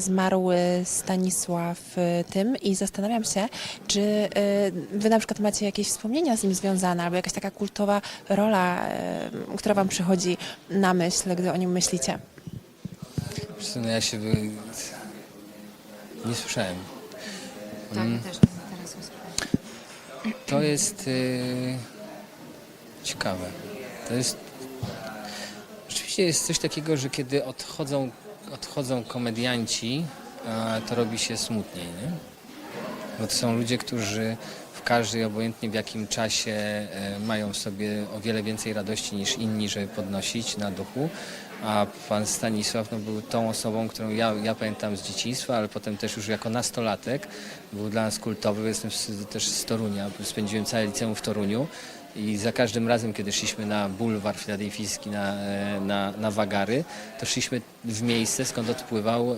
zmarły Stanisław e, tym i zastanawiam się, czy e, wy na przykład macie jakieś wspomnienia z nim związane, albo jakaś taka kultowa rola, e, która wam przychodzi na myśl, gdy o nim myślicie. No ja się by... nie słyszałem. Tak, Mm. też teraz usłyszałam. To jest y, ciekawe. To jest. Rzeczywiście jest coś takiego, że kiedy odchodzą, odchodzą komedianci, to robi się smutniej, nie? Bo to są ludzie, którzy w każdej, obojętnie w jakim czasie e, mają w sobie o wiele więcej radości niż inni, żeby podnosić na duchu. A pan Stanisław no, był tą osobą, którą ja, ja pamiętam z dzieciństwa, ale potem też już jako nastolatek był dla nas kultowy. Jestem z, też z Torunia, spędziłem całe liceum w Toruniu. I za każdym razem, kiedy szliśmy na bulwar filadelfijski, na, e, na, na Wagary, to szliśmy w miejsce, skąd odpływał